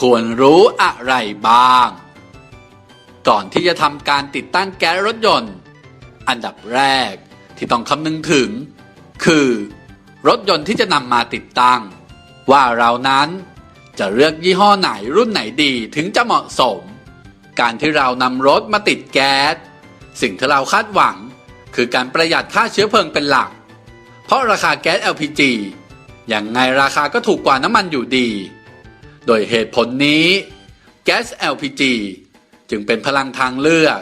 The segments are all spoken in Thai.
ควรรู้อะไรบ้าง ก่อนที่จะทำการติดตั้งแก๊สรถยนต์ อันดับแรกที่ต้องคำนึงถึง คือ รถยนต์ที่จะนำมาติดตั้ง ว่าเรานั้นจะเลือกยี่ห้อไหนรุ่นไหนดีถึงจะเหมาะสม การที่เรานำรถมาติดแก๊ส สิ่งที่เราคาดหวัง คือการประหยัดค่าเชื้อเพลิงเป็นหลัก เพราะราคาแก๊ส LPG อย่างไงราคาก็ถูกกว่าน้ำมันอยู่ดี โดยเหตุผลนี้แก๊ส LPG จึงเป็นพลังทางเลือก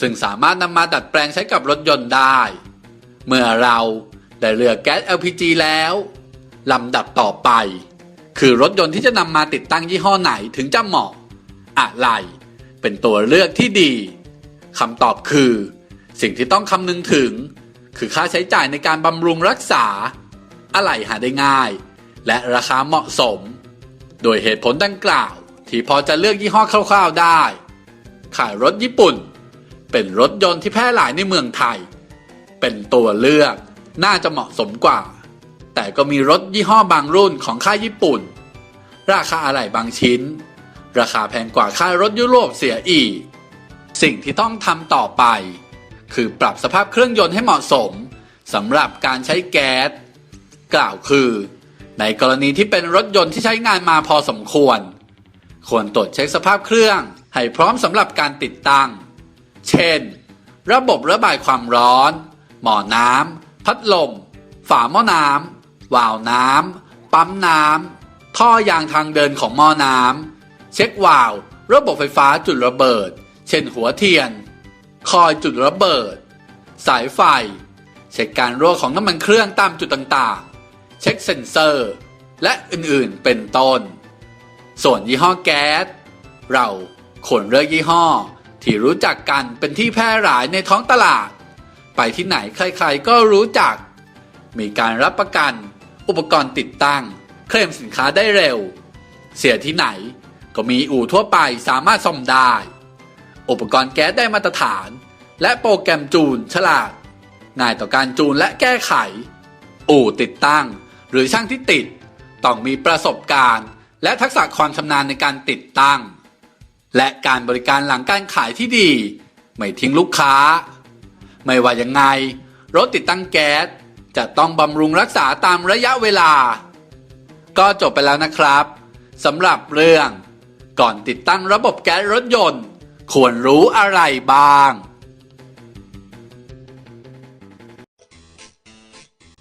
ซึ่งสามารถนำมาดัดแปลงใช้กับรถยนต์ได้ เมื่อเราได้เลือกแก๊ส LPG แล้วลำดับต่อไป คือรถยนต์ที่จะนำมาติดตั้งยี่ห้อไหนถึงจะเหมาะ อะไร เป็นตัวเลือกที่ดีคำตอบคือ สิ่งที่ต้องคำนึงถึง คือค่าใช้จ่ายในการบำรุงรักษา อะไรหาได้ง่าย และราคาเหมาะสม โดยเหตุผลดังกล่าว ที่พอจะเลือกยี่ห้อคร่าวๆได้ ขายรถญี่ปุ่น เป็นรถยนต์ที่แพร่หลายในเมืองไทย เป็นตัวเลือกน่าจะเหมาะสมกว่า แต่ก็มีรถยี่ห้อบางรุ่นของค่ายญี่ปุ่น ราคาอะไหล่บางชิ้น ราคาแพงกว่าค่ายรถยุโรปเสียอีก สิ่งที่ต้องทำต่อไป คือปรับสภาพเครื่องยนต์ให้เหมาะสมสำหรับการใช้แก๊ส กล่าวคือ ในกรณีที่เป็นรถยนต์ที่ใช้งานมาพอสมควร ควรตรวจเช็คสภาพเครื่อง ให้พร้อมสำหรับการติดตั้ง เช่น ระบบระบายความร้อน หม้อน้ำพัดลม ฝาหม้อน้ำวาล์วน้ำปั๊มน้ำท่อยางทางเดินของหม้อน้ำเช็ควาล์วระบบไฟฟ้าจุดระเบิด เช่นหัวเทียน คอยจุดระเบิด สายไฟ เช็คการรั่วของน้ำมันเครื่องตามจุดต่างๆ เช็คเซ็นเซอร์ และอื่นๆเป็นต้น ส่วนยี่ห้อแก๊ส เราควรเลือกยี่ห้อ ที่รู้จักกันเป็นที่แพร่หลายในท้องตลาด ไปที่ไหนใครๆก็รู้จัก มีการรับประกัน อุปกรณ์ติดตั้ง เคลมสินค้าได้เร็ว เสียที่ไหนก็มีอู่ทั่วไปสามารถซ่อมได้ อุปกรณ์แก๊สได้มาตรฐาน และโปรแกรมจูนฉลาดง่ายต่อการจูนและแก้ไข อู่ติดตั้ง หรือช่างที่ติด ต้องมีประสบการณ์ และทักษะความชำนาญในการติดตั้ง และการบริการหลังการขายที่ดี ไม่ทิ้งลูกค้า ไม่ว่ายังไง รถติดตั้งแก๊ส จะต้องบำรุงรักษาตามระยะเวลา ก็จบไปแล้วนะครับสำหรับเรื่อง ก่อนติดตั้งระบบแก๊สรถยนต์ ควรรู้อะไรบ้าง